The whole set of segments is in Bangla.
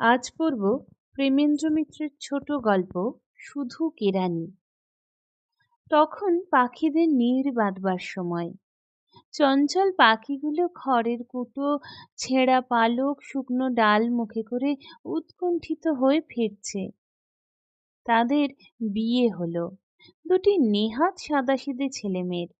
আজ পড়ব প্রেমেন্দ্র মিত্রের ছোট গল্প, শুধু কেরানি তখন পাখিদের নীড় বাঁধবার সময়। চঞ্চল পাখিগুলো খড়ের কুটো, ছেঁড়া পালক, শুকনো ডাল মুখে করে উৎকণ্ঠিত হয়ে ফিরছে। তাদের বিয়ে হলো। দুটি নেহাত সাদাসিদে ছেলে মেয়ের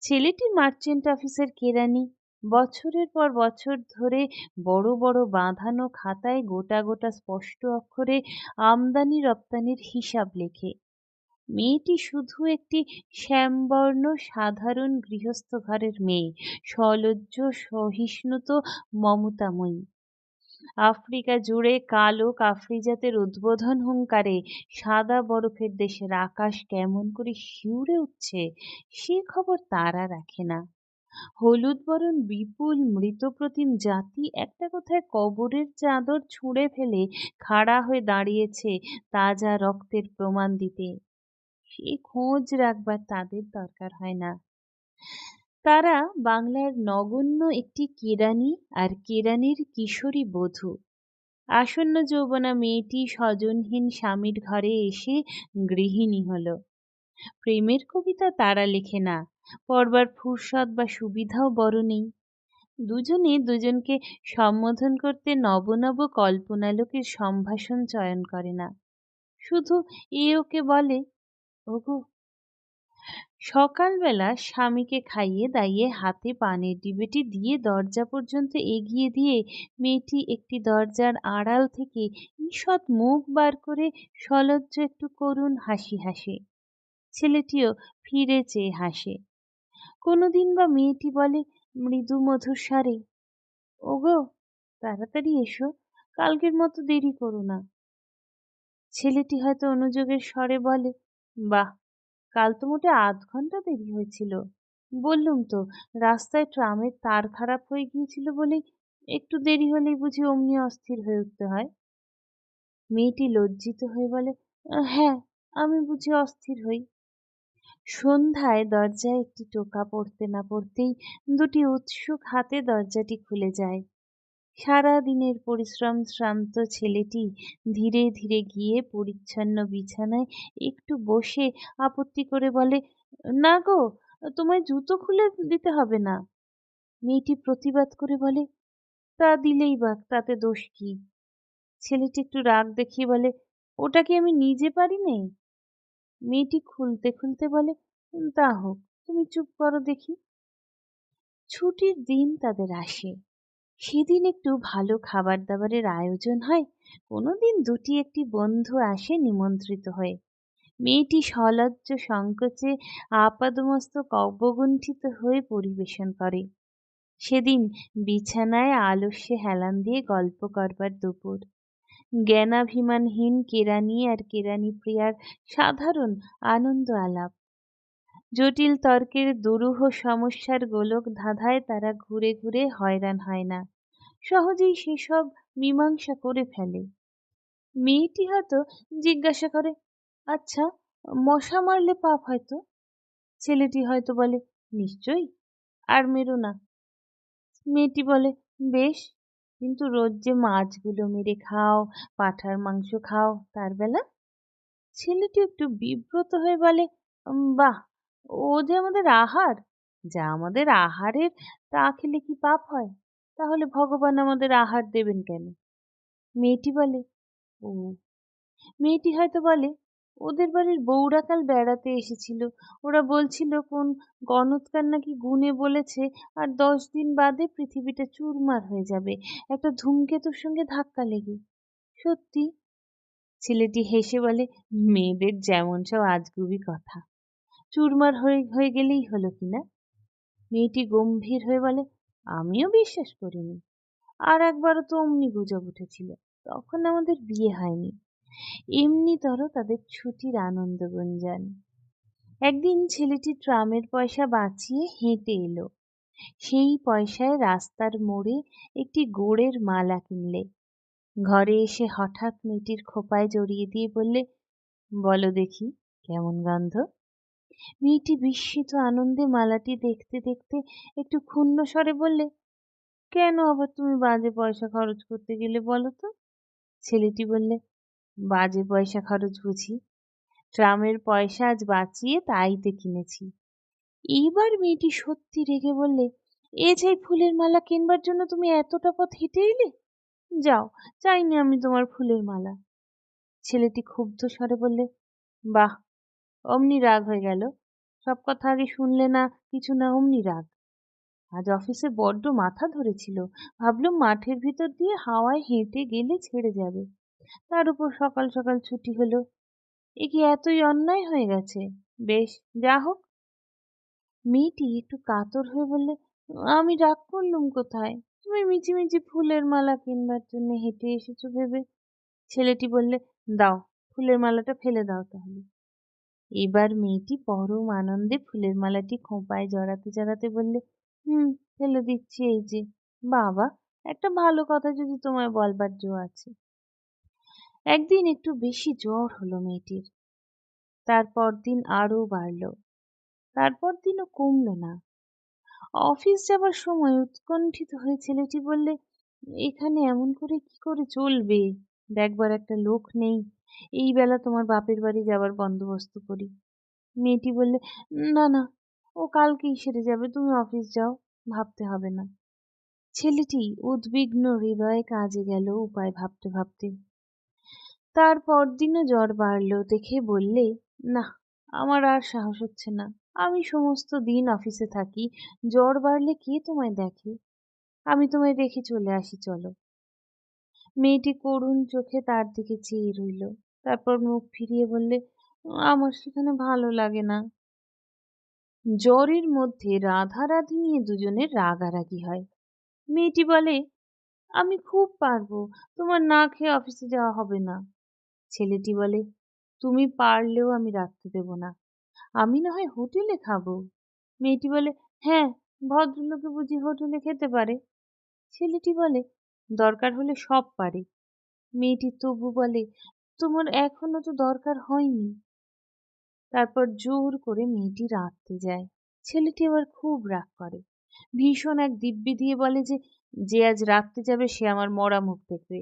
ছেলেটি মার্চেন্ট অফিসের কেরানি বছরের পর বছর ধরে বড় বড় বাঁধানো খাতায় গোটা গোটা স্পষ্ট অক্ষরে আমদানি, রপ্তানির হিসাব লেখে। মেয়েটি শুধু একটি শ্যামবর্ণ, সাধারণ গৃহস্থ ঘরের মেয়ে, সলজ্জ, সহিষ্ণুত, মমতাময়ী। আফ্রিকা জুড়ে কালো কাফরি জাতের উদ্বোধন হুঙ্কারে সাদা বরফের দেশের আকাশ কেমন করে শিউরে উঠছে, সে খবর তারা রাখে না। হলুদ বরণ, বিপুল মৃতপ্রতিম জাতি, একটা কথায় কবরের চাদর ছুঁড়ে ফেলে খাড়া হয়ে দাঁড়িয়েছে তাজা রক্তের প্রমাণ দিতে। সে খোঁজ রাখবার তাদের দরকার হয় না। তারা বাংলার নগণ্য একটি কেরানি আর কেরানির কিশোরী বধূ। আসন্ন যৌবনা মেয়েটি স্বজনহীন স্বামীর ঘরে এসে গৃহিণী হল। প্রেমের কবিতা তারা লেখে না। পড়বার ফুরসত বা সুবিধাও বড় নেই। দুজনে দুজনকে সম্বোধন করতে নব নব কল্পনালোকের সম্ভাষণ চয়ন করে না। শুধু এ ওকে বলে, ওগো, সকালবেলা স্বামীকে খাইয়ে দাইয়ে হাতে পানের ডিবেটি দিয়ে দরজা পর্যন্ত এগিয়ে দিয়ে মেয়েটি একটি দরজার আড়াল থেকে ঈষৎ মুখ বার করে সলজ্জ একটু করুণ হাসি হাসে। ছেলেটিও ফিরে চেয়ে হাসে। কোনোদিন বা মেয়েটি বলে, মৃদু মধুর স্বরে ওগো, তাড়াতাড়ি এসো, কালকের মতো দেরি করো না। ছেলেটি হয়তো অনুযোগের স্বরে বলে, বাহ, কাল তো মোটে আধ ঘণ্টা দেরি হয়েছিল। বললুম তো, রাস্তায় ট্রামের তার খারাপ হয়ে গিয়েছিল বলেই একটু দেরি হলেই বুঝি অমনি অস্থির হয়ে উঠতে হয়। মেয়েটি লজ্জিত হয়ে বলে হ্যাঁ আমি বুঝি অস্থির হই। সন্ধ্যায় দরজায় একটি টোকা পড়তে না পড়তেই দুটি উৎসুক হাতে দরজাটি খুলে যায়। সারা দিনের পরিশ্রম শ্রান্ত ছেলেটি ধীরে ধীরে গিয়ে পরিচ্ছন্ন বিছানায় একটু বসে আপত্তি করে বলে, না গো, তোমায় জুতো খুলে দিতে হবে না। মেয়েটি প্রতিবাদ করে বলে, তা দিলেই বা তাতে দোষ কি? ছেলেটি একটু রাগ দেখিয়ে বলে, ওটা কি আমি নিজে পারি নেই মেয়েটি খুলতে খুলতে বলে তা হোক, তুমি চুপ করো দেখি। ছুটির দিন তাদের আসে। সেদিন একটু ভালো খাবার দাবারের আয়োজন হয়, কোনোদিন দুটি একটি বন্ধু আসে নিমন্ত্রিত হয়ে। মেয়েটি সলজ্জ সংকোচে আপাদমস্তক অবগুণ্ঠিত হয়ে পরিবেশন করে। সেদিন বিছানায় আলস্যে হেলান দিয়ে গল্প করবার দুপুর। জ্ঞানাভিমানহীন কেরানি আর কেরানি প্রিয়ার সাধারণ আনন্দ আলাপ। জটিল তর্কের দুরূহ সমস্যার গোলক ধাঁধায় তারা ঘুরে ঘুরে হয়রান হয় না। সহজেই সেসব মীমাংসা করে ফেলে। মেয়েটি হয়তো জিজ্ঞাসা করে আচ্ছা মশা মারলে পাপ হয়তো ছেলেটি হয়তো বলে, নিশ্চয়ই, আর মেরো না। মেয়েটি বলে, বেশ কিন্তু রোজ যে মাছগুলো মেরে খাও, পাঠার মাংস খাও, তার বেলা? ছেলেটি একটু বিব্রত হয়ে বলে বাহ, ও যে আমাদের আহার! যা আমাদের আহারের, তা খেলে কি পাপ হয়? তাহলে ভগবান আমাদের আহার দেবেন কেন? মেয়েটি বলে ও মেয়েটি হয়তো বলে ওদের বাড়ির বউরা কাল বেড়াতে এসেছিল। ওরা বলছিল, কোন গণৎকার নাকি গুনে বলেছে, আর দশ দিন বাদে পৃথিবীটা চুরমার হয়ে যাবে। একটা ধূমকেতুর সঙ্গে ধাক্কা লেগে। সত্যি? ছেলেটি হেসে বলে, মেয়েদের যেমন সব আজগুবি কথা। চুরমার হয়ে হয়ে গেলেই হলো কিনা মেয়েটি গম্ভীর হয়ে বলে, আমিও বিশ্বাস করিনি। আর একবারও তো অমনি গুজব উঠেছিল। তখন আমাদের বিয়ে হয়নি। এমনিতর তাদের ছুটির আনন্দ গুঞ্জন একদিন ছেলেটি ট্রামের পয়সা বাঁচিয়ে হেঁটে এলো। সেই পয়সায় রাস্তার মোড়ে একটি গোড়ের মালা কিনলে। ঘরে এসে হঠাৎ মেয়েটির খোপায় জড়িয়ে দিয়ে বললে, বলো দেখি, কেমন গন্ধ? মেয়েটি বিস্মিত আনন্দে মালাটি দেখতে দেখতে একটু ক্ষুণ্ণ স্বরে বললে, কেন আবার তুমি বাজে পয়সা খরচ করতে গেলে বলো তো? ছেলেটি বললে বাজে পয়সা খরচ বুঝি। ট্রামের পয়সা আজ বাঁচিয়ে তাইতে কিনেছি। এইবার মেয়েটি সত্যি রেগে বললে, এ চাই ফুলের মালা কিনবার জন্য তুমি এতটা পথ হেঁটে এলে? যাও চাইনি আমি তোমার ফুলের মালা। ছেলেটি ক্ষুব্ধ স্বরে বললে, বাহ, অমনি রাগ হয়ে গেল। সব কথা আগে শুনলে না, কিছু না, অমনি রাগ। আজ অফিসে বড্ড মাথা ধরেছিল। ভাবলুম মাঠের ভিতর দিয়ে হাওয়ায় হেঁটে গেলে ছেড়ে যাবে। তার উপর সকাল সকাল ছুটি হলো। এ কি এতই অন্যায় হয়ে গেছে? বেশ, যা হোক। মেয়েটি একটু কাতর হয়ে বললে, আমি রাগ করলুম কোথায়? তুমি মিছিমিছি ফুলের মালা কিনবার জন্য হেঁটে এসেছ ভেবে? ছেলেটি বললে, দাও, ফুলের মালাটা ফেলে দাও তাহলে। এবার মেয়েটি পরম আনন্দে ফুলের মালাটি খোঁপায় জড়াতে জড়াতে বললে, হুম, ফেলে দিচ্ছি এই যে। বাবা, একটা ভালো কথা যদি তোমায় বলবার জো আছে। একদিন একটু বেশি জ্বর হলো মেয়েটির। তারপর দিন আরও বাড়ল। তারপর দিনও কমল না। অফিস যাবার সময় উৎকণ্ঠিত হয়ে ছেলেটি বললে, এখানে এমন করে কি করে চলবে? দেখবার একটা লোক নেই। এই বেলা তোমার বাপের বাড়ি যাবার বন্দোবস্ত করি। মেয়েটি বললে, না না, ও কালকেই সেরে যাবে, তুমি অফিস যাও, ভাবতে হবে না। ছেলেটি উদ্বিগ্ন হৃদয়ে কাজে গেল উপায় ভাবতে ভাবতে। তার পরদিনও জ্বর বাড়ল দেখে বললে, না, আমার আর সাহস হচ্ছে না। আমি সমস্ত দিন অফিসে থাকি, জ্বর বাড়লে কে তোমায় দেখে? আমি তোমায় রেখে চলে আসি, চলো। মেয়েটি করুণ চোখে তার দিকে চেয়ে রইল। তারপর মুখ ফিরিয়ে বললে, আমার সেখানে ভালো লাগে না। জ্বরের মধ্যে রাধারাধি নিয়ে দুজনের রাগারাগি হয়। মেয়েটি বলে, আমি খুব পারব। তোমার না খেয়ে অফিসে যাওয়া হবে না। ছেলেটি বলে, তুমি পারলেও আমি রাখতে দেব না। আমি না হয় হোটেলে খাব? মেয়েটি বলে হ্যাঁ ভদ্রলোকে বুঝি হোটেলে খেতে পারে। ছেলেটি বলে, দরকার হলে সব পারে। মেয়েটি তবু বলে, তোমার এখনও তো দরকার হয়নি। তারপর জোর করে মেয়েটি রাঁধতে যায়। ছেলেটি আবার খুব রাগ করে। ভীষণ এক দিব্যি দিয়ে বলে যে যে আজ রাখতে যাবে সে আমার মরা মুখ দেখবে।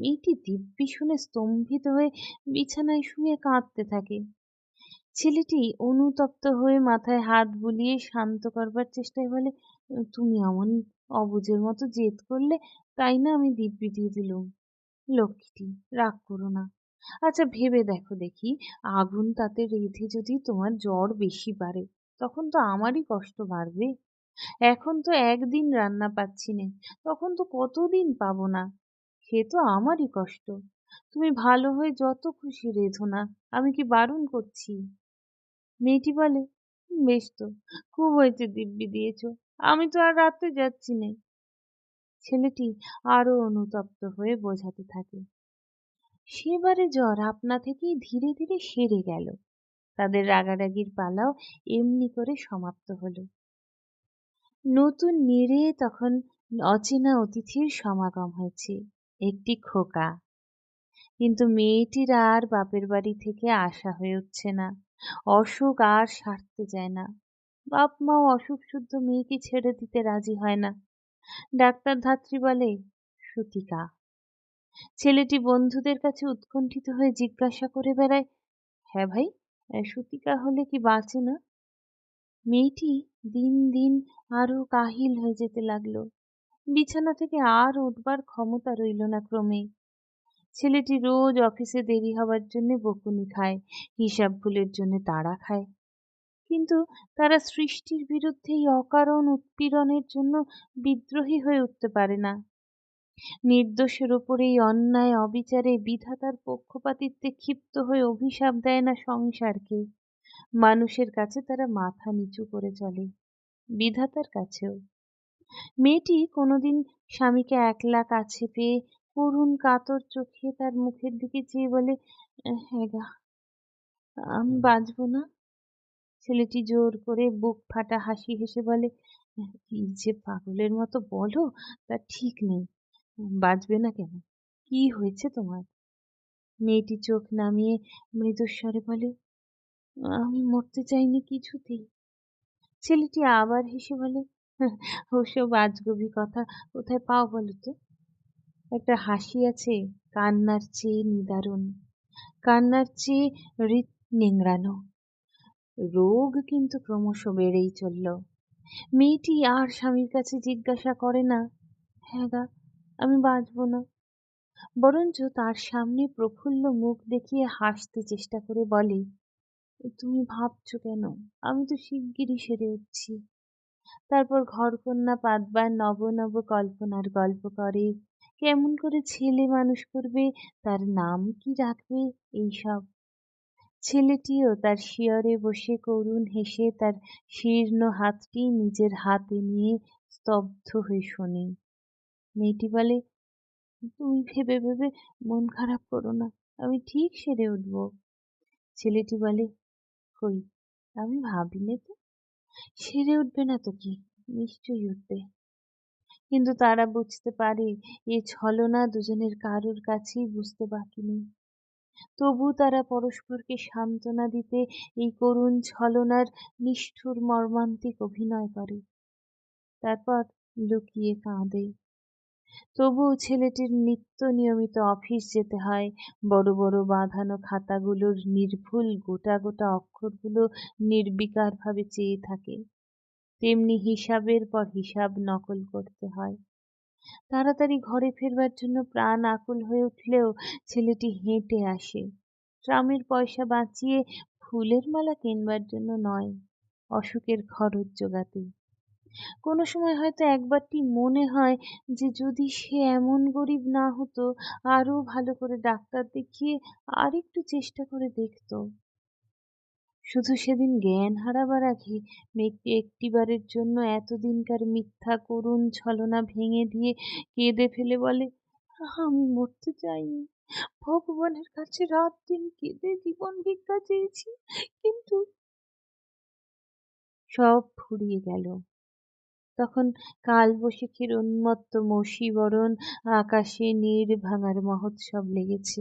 মেয়েটি দিব্যি শুনে স্তম্ভিত হয়ে বিছানায় শুয়ে কাঁদতে থাকে। ছেলেটি অনুতপ্ত হয়ে মাথায় হাত বুলিয়ে শান্ত করবার চেষ্টায় বলে, তুমি এমন অবুজের মতো জেদ করলে তাই না আমি দিব্যি দিয়ে দিলুম? লক্ষ্মীটি, রাগ করো না। আচ্ছা ভেবে দেখো দেখি, আগুন তাতে রেঁধে যদি তোমার জ্বর বেশি বাড়ে, তখন তো আমারই কষ্ট বাড়বে। এখন তো একদিন রান্না পাচ্ছি নে, তখন তো কতদিন পাবো না? সে তো আমারই কষ্ট। তুমি ভালো হয়ে যত খুশি রেধো না, আমি কি বারণ করছি? মেয়েটি বলে, বেশ তো, খুব হয়েছে দিব্যি দিয়েছ, আমি তো আর রাতে যাচ্ছি নে। ছেলেটি আরও অনুতপ্ত হয়ে বোঝাতে থাকে, সেবারে জ্বর আপনা থেকেই ধীরে ধীরে সেরে গেল। তাদের রাগারাগির পালাও এমনি করে সমাপ্ত হলো। নতুন নিরে তখন অচেনা অতিথির সমাগম হয়েছে। একটি খোকা। কিন্তু মেয়েটির আর বাপের বাড়ি থেকে আসা হয়ে উঠছে না। অসুখ আর সারতে যায় না। বাপ মাও অসুখ শুদ্ধ মেয়েকে ছেড়ে দিতে রাজি হয় না। ডাক্তার ধাত্রী বলে, সুতিকা। ছেলেটি বন্ধুদের কাছে উৎকণ্ঠিত হয়ে জিজ্ঞাসা করে বেড়ায় হ্যাঁ ভাই সুতিকা হলে কি বাঁচে না? মেয়েটি দিন দিন আরও কাহিল হয়ে যেতে লাগল। বিছানা থেকে আর উঠবার ক্ষমতা রইল না ক্রমে ছেলেটি রোজ অফিসে দেরি হবার জন্য বকুনি খায়, হিসাব ভুলের জন্য তাড়া খায়। কিন্তু তারা সৃষ্টির বিরুদ্ধে এই অকারণ উৎপীড়নের জন্য বিদ্রোহী হয়ে উঠতে পারে না। নির্দোষের ওপরে এই অন্যায় অবিচারে বিধাতার পক্ষপাতিত্বে ক্ষিপ্ত হয়ে অভিশাপ দেয় না সংসারকে। মানুষের কাছে তারা মাথা নিচু করে চলে, বিধাতার কাছেও। মেয়েটি কোনোদিন স্বামীকে একলা কাছে পেয়ে করুণ কাতর চোখে তার মুখের দিকে চেয়ে বলে হ্যাঁ আমি বাঁচবো না। ছেলেটি জোর করে বুক ফাটা হাসি হেসে বলে কি যে পাগলের মতো বলো তা ঠিক নেই। বাঁচবে না কেন? কি হয়েছে তোমার? মেয়েটি চোখ নামিয়ে মৃদুস্বরে বলে আমি মরতে চাইনি কিছুতেই। ছেলেটি আবার হেসে বলে ওসব আজগবি কথা কোথায় পাও বলো তো? একটা হাসি আছে, কান্নার চেয়ে নিদারুণ। কান্নার চেয়ে হৃৎ নিংড়ানো। রোগ কিন্তু ক্রমশ বেড়েই চলল। মেয়েটি আর স্বামীর কাছে জিজ্ঞাসা করে না হ্যাঁ গা, আমি বাঁচব না। বরঞ্চ তার সামনে প্রফুল্ল মুখ দেখিয়ে হাসতে চেষ্টা করে বলে, তুমি ভাবছ কেন? আমি তো শিগগিরই সেরে উঠছি। তারপর ঘরকন্যা পাতবার নব নব কল্পনার গল্প করে। কেমন করে ছেলে মানুষ করবে, তার নাম কি রাখবে এইসব ছেলেটিও তার শিয়রে বসে করুণ হেসে তার শীর্ণ হাতটি নিজের হাতে নিয়ে স্তব্ধ হয়ে শোনে। মেয়েটি বলে, তুমি ভেবে ভেবে মন খারাপ করো না, আমি ঠিক সেরে উঠব। ছেলেটি বলে, কই, আমি ভাবিনি তো সেরে উঠবে না তো কি? নিশ্চয়ই উঠবে। কিন্তু তারা বুঝতে পারে, এ ছলনা দুজনের কারোর কাছেই বুঝতে বাকি নেই। তবু তারা পরস্পরকে সান্ত্বনা দিতে এই করুণ ছলনার নিষ্ঠুর মর্মান্তিক অভিনয় করে। তারপর লুকিয়ে কাঁদে। তবুও ছেলেটির নিত্য নিয়মিত অফিস যেতে হয়। বড় বড় বাঁধানো খাতাগুলোর নির্ভুল গোটা গোটা অক্ষরগুলো নির্বিকারভাবে চেয়ে থাকে। তেমনি হিসাবের পর হিসাব নকল করতে হয়। তাড়াতাড়ি ঘরে ফেরবার জন্য প্রাণ আকুল হয়ে উঠলেও ছেলেটি হেঁটে আসে। ট্রামের পয়সা বাঁচিয়ে ফুলের মালা কিনবার জন্য নয় অসুখের খরচ জোগাতে। কোনো সময় হয়তো একবারটি মনে হয় যে যদি সে এমন গরিব না হতো, আরও ভালো করে ডাক্তার দেখিয়ে আর একটু চেষ্টা করে দেখত। শুধু সেদিন জ্ঞান হারাবার আগে মেয়েটি একটিবারের জন্য এতদিনকার মিথ্যা, করুণ ছলনা ভেঙে দিয়ে কেঁদে ফেলে বলে, আমি মরতে চাইনি। ভগবানের কাছে রাত দিন কেঁদে জীবন ভিক্ষা চেয়েছি, কিন্তু সব ফুরিয়ে গেল। তখন কালবৈশাখীর উন্মত্ত মসীবরণ আকাশে নীড় ভাঙার মহোৎসব লেগেছে।